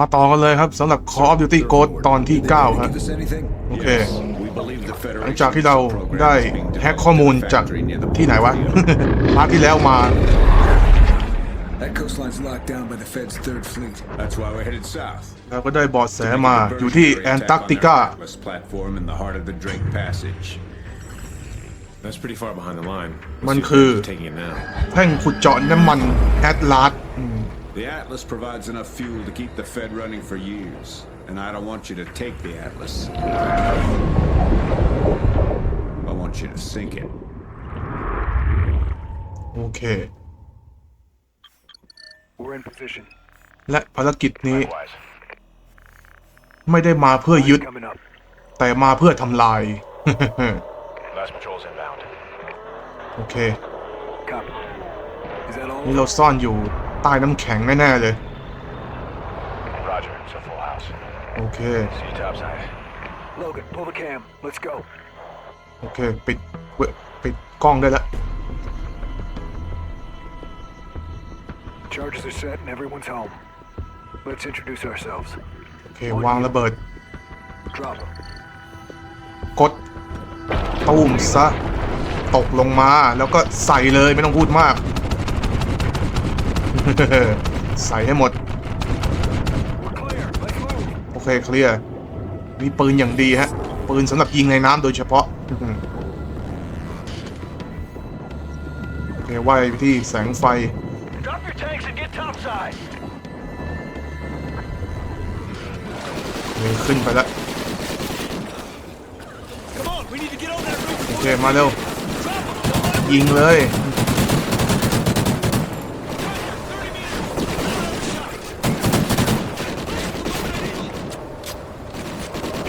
มาต่อกันเลยครับสำหรับ Call of Duty Ghost ตอนที่ 9 ครับ Give us anything? โอเค Yes. We believe the หลัง Federation จากที่เราได้ program is being แฮ็กข้อมูล developed จาก factory near the ที่ไหนวะ พาร์ทที่แล้วมา That coastline's locked down by the Fed's third fleet. That's why we're headed south. เราก็ได้เบอดแส To make a มา diversion อยู่ที่ for แอน attack ตาร์ก on ติ their กา Atlas platform in the heart of the Drake Passage. That's pretty far behind the line. Let's มัน see if คือ they're taking it now. แท่งขุดเจาะน้ำมันแอตลาส The Atlas provides enough fuel to keep the Fed running for years, and I don't want you to take the Atlas. I want you to sink it. โอเค We're in position. และภารกิจนี้ ไม่ได้มาเพื่อยึด Coming up. แต่มาเพื่อทำลาย Last patrol's inbound. โอเค Copy. Is that all? นี่เราซ่อนอยู่ ใต้น้ำแข็งแน่ๆเลย Roger, it's a full house. โอเค See you topside. Logan, pull the cam. Let's go. โอเค ปิดเว้ยปิดกล้องได้แล้ว Charges are set and everyone's home. Let's introduce ourselves. โอเควางระเบิด Drop 'em. กดตูมซะ ตกลงมาแล้วก็ใส่เลยไม่ต้องพูดมาก ใส่ให้หมด We're clear. Let's move. โอเคเคลียร์มีปืนอย่างดีฮะ ปืนสำหรับยิงในน้ำโดยเฉพาะโอเคว่ายไปที่แสงไฟ Drop your tanks and get topside. โอเคขึ้นไปแล้ว Come on, we need to get on that roof. โอเค มาเร็ว ยิงเลย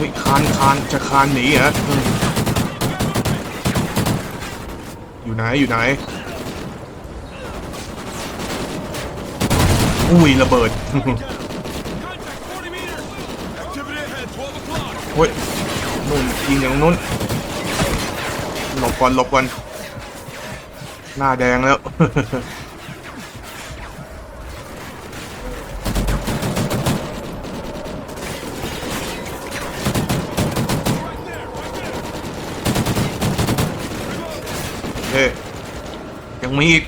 ฮ้ยคานคานจะคานหนีเหรออยู่ไหนอยู่ไหนอุ้ยระเบิดเฮ้ยนู่นยิงอย่างนู้นหลบก่อนหลบก่อนหน้าแดงแล้ว ยังมีอีก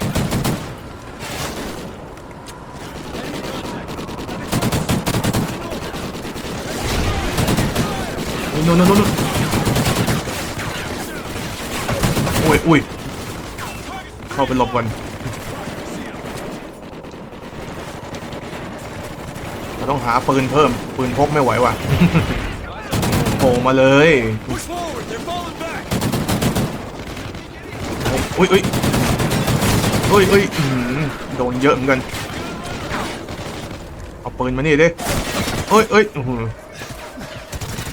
นู่นนู่นนู่นนู่นอุ้ยอุ้ยเข้าไปหลบก่อนเราต้องหาปืนเพิ่ม ปืนพกไม่ไหวว่ะโผล่มาเลย Push forward, they're falling back. อุ้ยอุ้ย อุ้ยอุ้ยโดนเยอะเหมือนกัน เอาปืนมานี่ดิเอ้ยเอ้ย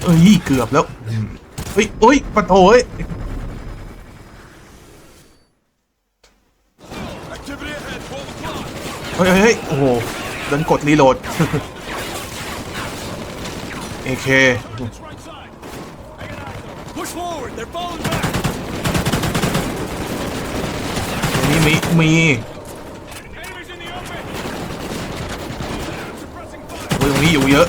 เอ้ย เกือบแล้วเอ้ยเอ้ยปะโถเอ้ยเฮ้ยเฮ้ยโอ้โหดินกดรีโหลดเอเค That's right side. Push forward, they're falling back. ตรงนี้ มีมีโอ้ยตรงนี้อยู่เยอะ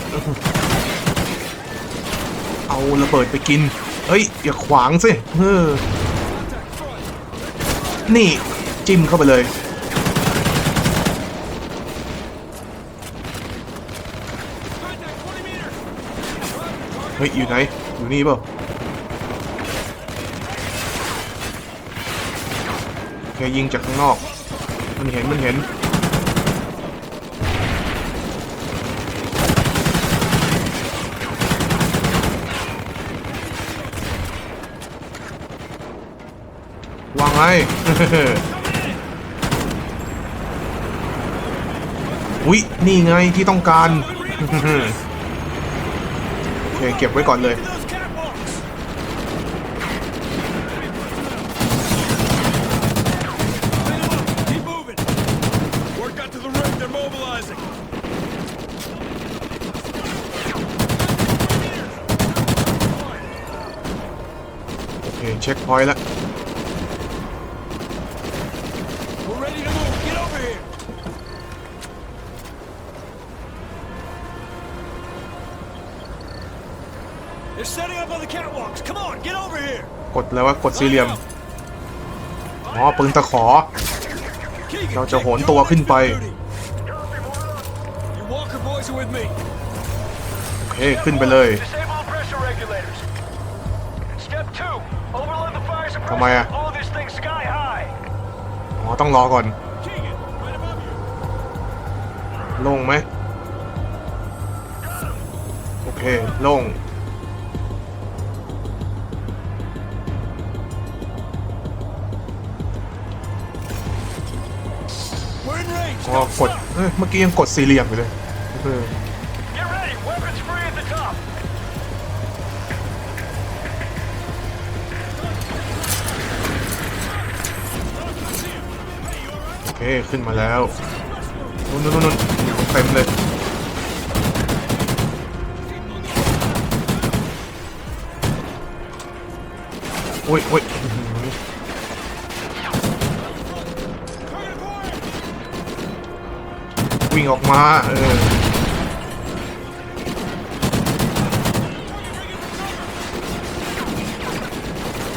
เอาระเบิดไปกิน เฮ้ย อย่าขวางสิเออนี่ จิ้มเข้าไปเลยเฮ้ยอยู่ไหน อยู่นี่เปล่า อเคยิงจากข้างนอก มันเห็นมันเห็น วางไงอุ๊ย นี่ไงที่ต้องการ โอเค เก็บไว้ก่อนเลย Those catwalks. Keep moving. Work out to the ring, they're mobilizing. โอเคเช็คพอยต์แล้ว We're ready to move. Get over here. They're setting up on the catwalks. Come on, get over here. กดแล้วว่ากดสี่เหลี่ยม อ๋อปืนตะขอ Keegan, เราจะ take โหนตัวขึ้นไป โอเค ขึ้นไปเลย Disable the pressure regulators. Step two, overload the fire suppressor. ทำไมอะ Blow this thing sky high. อ๋อต้องรอก่อน Keegan, right above you. โล่งไหมโอเคโล่ง We're in range. อ๋อกดเอ้ยเมื่อกี้ยังกดสี่เหลี่ยมอยู่เลยเออ Get ready. Weapons free at the top. โอเค ขึ้นมาแล้วนู่นนู่นนู่นเต็มเลยโอ้ยโอ้ยอื้อหือวิ่งออกมา เออ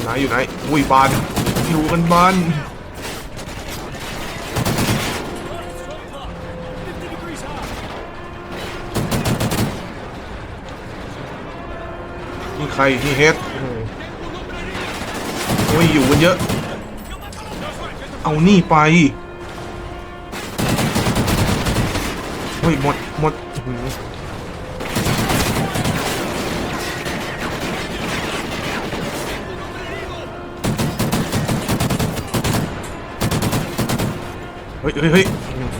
ไหนอยู่ไหน อุ้ยบานอยู่กันบานนี่ใครนี่เฮดโอ้ยอยู่กันเยอะ เอานี่ไปโอ้ยหมดหมด เฮ้ยเฮ้ยเฮ้ยอืม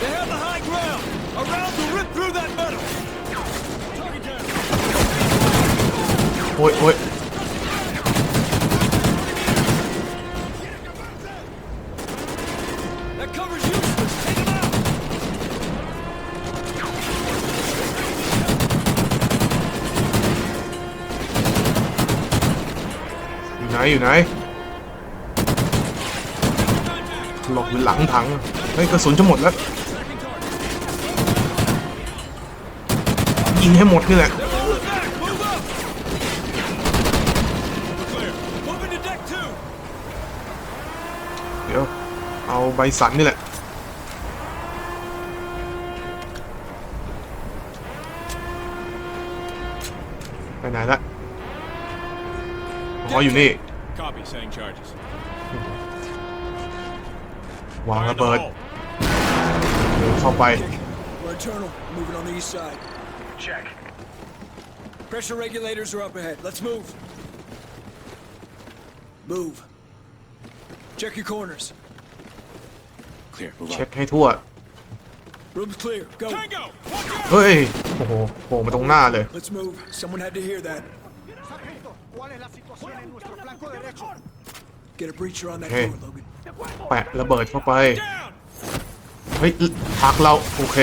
They have the high ground. A round to rip through that metal. Target down. โอ้ยโอ้ย อยู่ไหนหลบอยู่หลังถังเฮ้ยกระสุนจะหมดแล้ว ยิงให้หมดนี่แหละเดี๋ยว เอาใบสันนี่แหละไปไหนละอ๋ออยู่นี่ Setting charges. วางระเบิดเดินเข้าไป We're internal. Moving on the east side. Check. Pressure regulators are up ahead. Let's move. Move. Check your corners. Clear. Move เช็ on. คให้ทั่ว Room's clear. Go. Tango. Watch out. เฮ้ย โอ้โหโผล่มาตรงหน้าเลย Let's move. Someone had to hear that. Sargento, ¿cuál es la situación en nuestro flanco derecho? Get a breacher on that Okay. door, Logan. แปะระเบิดเข้าไป Down. เฮ้ยพักเราโอเค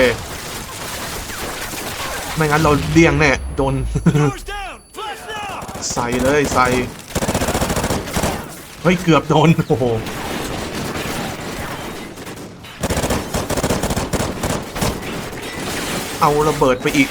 ไม่งั้นเราเลี่ยงแน่โดน Doors down. Flash now. ใส่เลยใส่ เฮ้ย เกือบโดน โอ้โห เอาระเบิดไปอีก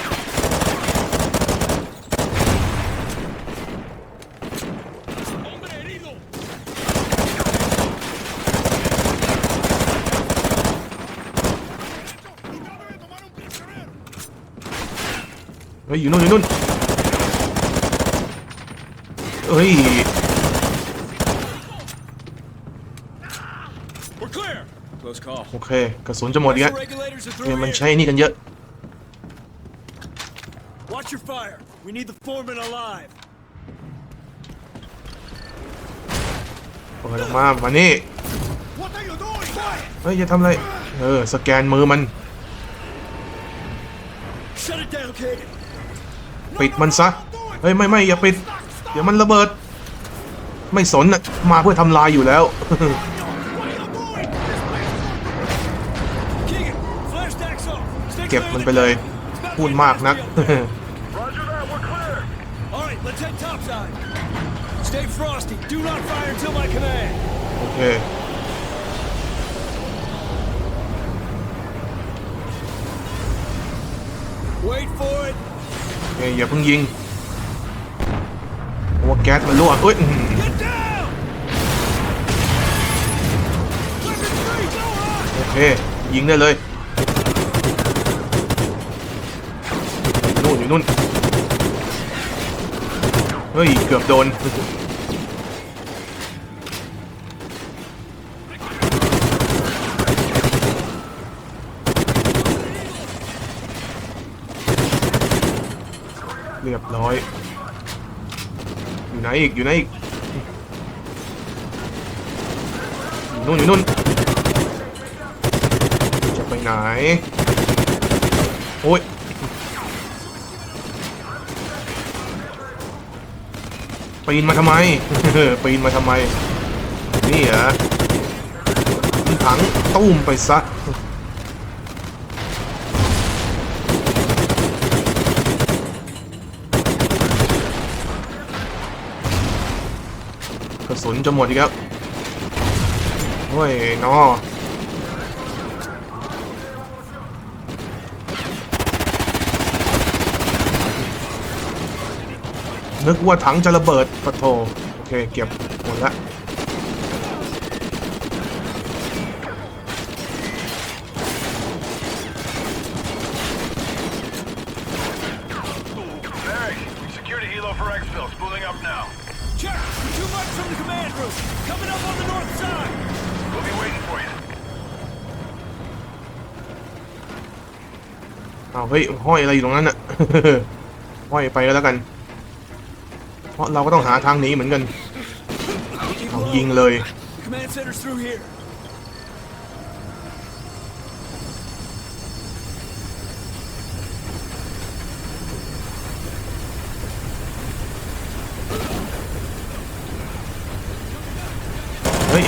ฮ้ยอยู่นู่นอยู่นู่นเฮ้ย We're clear. Close call. โอเคกระสุนจะหมดอีกแล้ว Pressure regulators are เนี่ย through มัน here. ใช้นี่กันเยอะ Watch your fire. We need the foreman alive. เปิดออกมามานี่ What are you doing? Quiet! เฮ้ยจะทำอะไร เออ สแกนมือมัน Shut it down, Kagan. ปิดมันซะเฮ้ยไม่ไม่อย่าปิด เดี๋ยวมันระเบิด ไม่สนน่ะมาเพื่อทำลายอยู่แล้ว Keegan, flash stacks off. Stay เก็บ clear มัน of ไป the เลย deck. It's about พูดมากนัก Roger that. We're clear. All right, let's head topside. Stay frosty. Do not fire until my command. โอเค อเคอย่าเพิ่งยิงเพราะว่าแก๊สมันรั่วเอ้ยโอเค ยิงได้เลยนู่นอยู่นู่น เฮ้ย เกือบโดน เรียบร้อย อยู่ไหนอีก อยู่ไหนอีกอยู่นู่นอยู่นู่น จะไปไหน โอ้ยปีนมาทำไม ปีนมาทำไม นี่เหรอถังตุ้มไปซะ ก ระสุนจะหมดอีกแล้วโอ้ยนอนึกว่าถังจะระเบิดปะโทโอเค เก็บหมดละ Barry, we secured a helo for exfil. Spooling up now. Check! We're two marks from the command room. Coming up on the north side. We'll be waiting for you. อ้าวเฮ้ยห้อยอะไรอยู่ตรงนั้นน่ะ ห้อยไปก็แล้วกัน เพราะเราก็ต้องหาทางหนีเหมือนกัน Keep เอา low. ยิงเลย The command center's through here.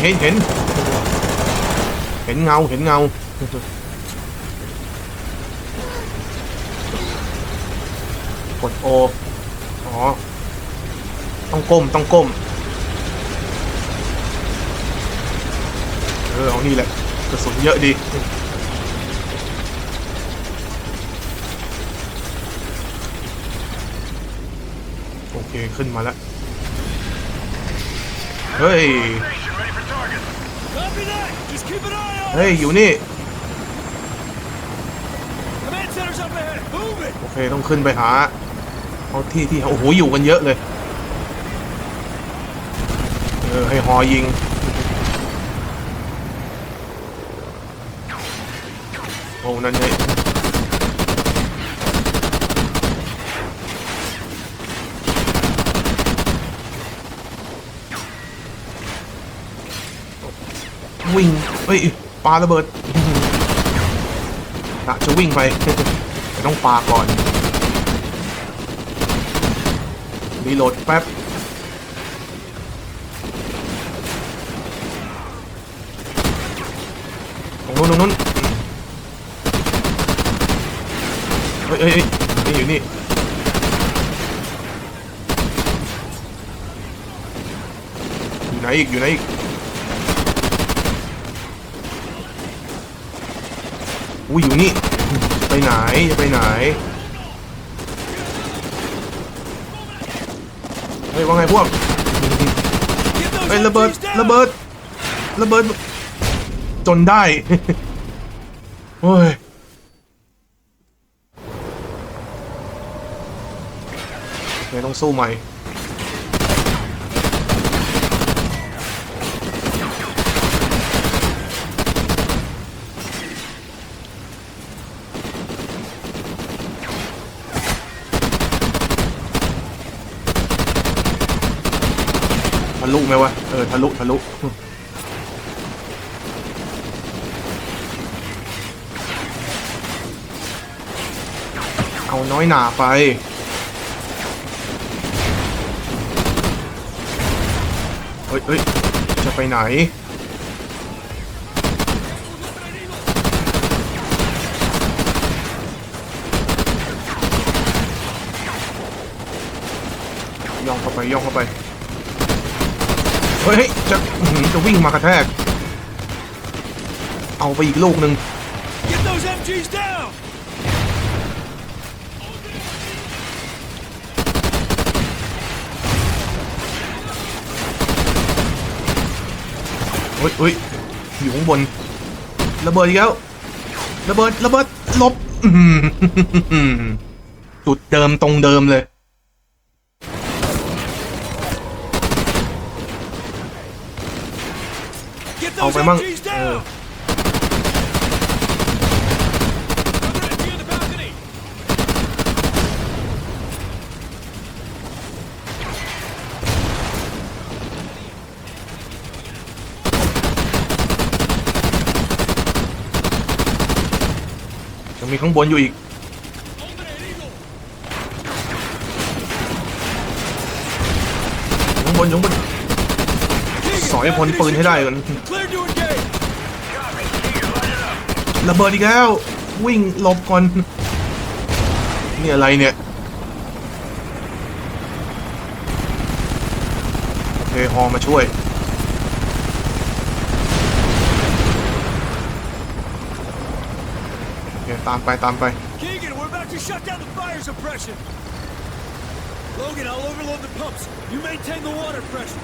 ห็นเห็นเห็นเงาเห็นเงากดโออ๋อ ต้องก้มต้องก้ม เออเอานี่แหละกระสุนเยอะดีโอเค ขึ้นมาแล้ว เฮ้ย เฮ้ย อยู่นี่ โอเค ต้องขึ้นไปหาเขาที่ที่โอ้โห อยู่กันเยอะเลย เออ ให้หอยิง โอ้ นั่นไง วิ่งเฮ้ยปาระเบิดกะจะวิ่งไปแต่ต้องปาก่อนรีโหลดแป๊บตรงนู้นตรงนู้นเฮ้ยเฮ้ยเฮ้ยนี่อยู่นี่อยู่ไหนอีกอยู่ไหนอีก อุ้ยอยู่นี่ไปไหนจะไปไหนเฮ้ยว่าไงพวกเฮ้ยระเบิดระเบิดระเบิด จนได้โอ้ยไม่ต้องสู้ใหม่ ไหมวะ เออ ทะลุ ทะลุ เอาน้อยหนาไป เฮ้ยเฮ้ยจะไปไหน ย่องเข้าไป ย่องเข้าไป ฮ้ยจะอื้อหือจะวิ่งมากระแทก เอาไปอีกลูกหนึ่ง Get those MGs down! เฮ้ยเฮ้ยอยู่ข้างบน ระเบิดอีกแล้ว ระเบิด ระเบิดหลบอื้อหือจุดเดิมตรงเดิมเลย เอาไปมั่งยังมีข้างบนอยู่อีกข้างบนข้างบน Keegan, สอยพ้นปืนให้ได้ก่อน Clear to engage! ระเบิดอีกแล้ว วิ่งหลบก่อน นี่อะไรเนี่ย โอเคฮอมาช่วยโอเคตามไปตามไป Keegan, we're about to shut down the fire suppression! Logan, I'll overload the pumps. You maintain the water pressure.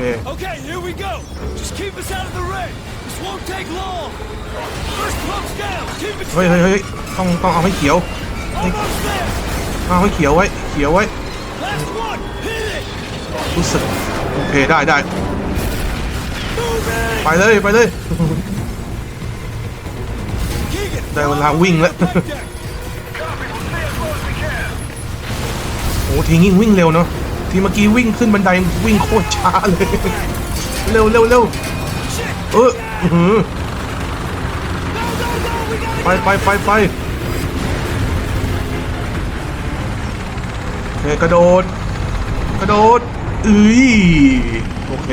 เค Okay, here we go. Just keep us out of the rain. This won't take long. First pump's down. Keep it เฮ้ยเฮ้ย steady. เฮ้ยต้องต้องเอาให้เขียว Almost there. เอาให้เขียวไว้ เขียวไว้ Last one. Hit it. รู้สึกโอเคได้ได้ Move it. ไปเลยไปเลย Keegan. ได้เวลาวิ่งแล้ว Copy, we'll stay as low as we can. โอ้ทีนี้วิ่งเร็วเนาะ ทีเมื่อกี้วิ่งขึ้นบันไดวิ่งโคตรช้าเลย เร็วเร็วเร็วเออหือไปไปไปไปโอเคกระโดด กระโดดอุ้ยโอเค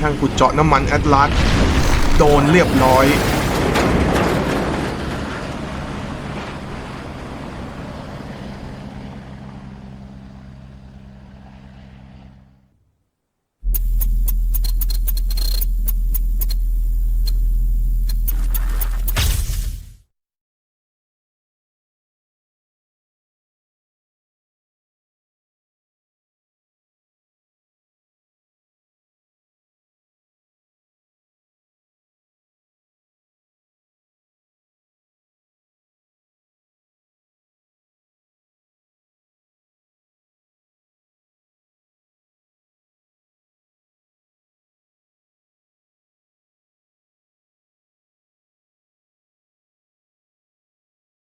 ทางขุดเจาะน้ำมันแอตลาสโดนเรียบร้อย